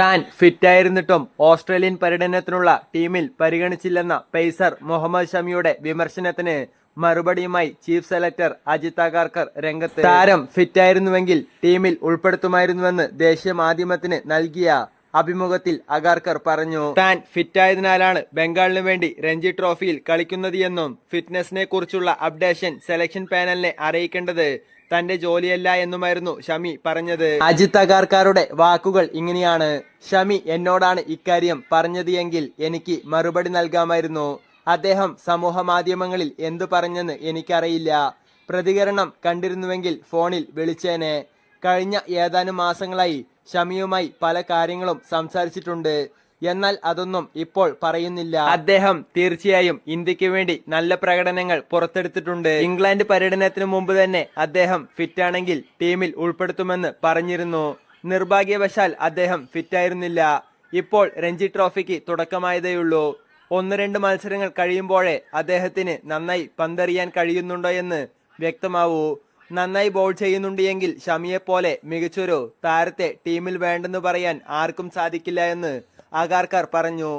താൻ ഫിറ്റായിരുന്നിട്ടും ഓസ്ട്രേലിയൻ പര്യടനത്തിനുള്ള ടീമിൽ പരിഗണിച്ചില്ലെന്ന പേസർ മുഹമ്മദ് ഷമിയുടെ വിമർശനത്തിന് മറുപടിയുമായി ചീഫ് സെലക്ടർ അജിത് അഗാർക്കർ രംഗത്ത് താരം ഫിറ്റായിരുന്നുവെങ്കിൽ ടീമിൽ ഉൾപ്പെടുത്തുമായിരുന്നുവെന്ന് ദേശീയ മാധ്യമത്തിന് നൽകിയ അഭിമുഖത്തിൽ അഗാർക്കർ പറഞ്ഞു. താൻ ഫിറ്റായതിനാലാണ് ബംഗാളിനു വേണ്ടി രഞ്ജി ട്രോഫിയിൽ കളിക്കുന്നത് എന്നും ഫിറ്റ്നസിനെ കുറിച്ചുള്ള അപ്ഡേഷൻ സെലക്ഷൻ പാനലിനെ അറിയിക്കേണ്ടത് തന്റെ ജോലിയല്ല എന്നുമായിരുന്നു ഷമി പറഞ്ഞത്. അജിത് അഗാർക്കാരുടെ വാക്കുകൾ ഇങ്ങനെയാണ്. ഷമി എന്നോടാണ് ഇക്കാര്യം പറഞ്ഞത് എങ്കിൽ എനിക്ക് മറുപടി നൽകാമായിരുന്നു. അദ്ദേഹം സമൂഹ മാധ്യമങ്ങളിൽ എന്തു പറഞ്ഞെന്ന് എനിക്കറിയില്ല. പ്രതികരണം കണ്ടിരുന്നുവെങ്കിൽ ഫോണിൽ വിളിച്ചേനെ. കഴിഞ്ഞ ഏതാനും മാസങ്ങളായി ഷമിയുമായി പല കാര്യങ്ങളും സംസാരിച്ചിട്ടുണ്ട്. എന്നാൽ അതൊന്നും ഇപ്പോൾ പറയുന്നില്ല. അദ്ദേഹം തീർച്ചയായും ഇന്ത്യയ്ക്ക് വേണ്ടി നല്ല പ്രകടനങ്ങൾ പുറത്തെടുത്തിട്ടുണ്ട്. ഇംഗ്ലണ്ട് പര്യടനത്തിന് മുമ്പ് തന്നെ അദ്ദേഹം ഫിറ്റാണെങ്കിൽ ടീമിൽ ഉൾപ്പെടുത്തുമെന്ന് പറഞ്ഞിരുന്നു. നിർഭാഗ്യവശാൽ അദ്ദേഹം ഫിറ്റായിരുന്നില്ല. ഇപ്പോൾ രഞ്ജി ട്രോഫിക്ക് തുടക്കമായതേയുള്ളൂ ഒന്ന് രണ്ട് മത്സരങ്ങൾ കഴിയുമ്പോഴേ അദ്ദേഹത്തിന് നന്നായി പന്തെറിയാൻ കഴിയുന്നുണ്ടോ എന്ന് വ്യക്തമാവൂ. നന്നായി ബോൾ ചെയ്യുന്നുണ്ട് എങ്കിൽ ഷമിയെപ്പോലെ മികച്ചൊരു താരത്തെ ടീമിൽ വേണ്ടെന്ന് പറയാൻ ആർക്കും സാധിക്കില്ല എന്ന് ആഗാർക്കർ പറഞ്ഞു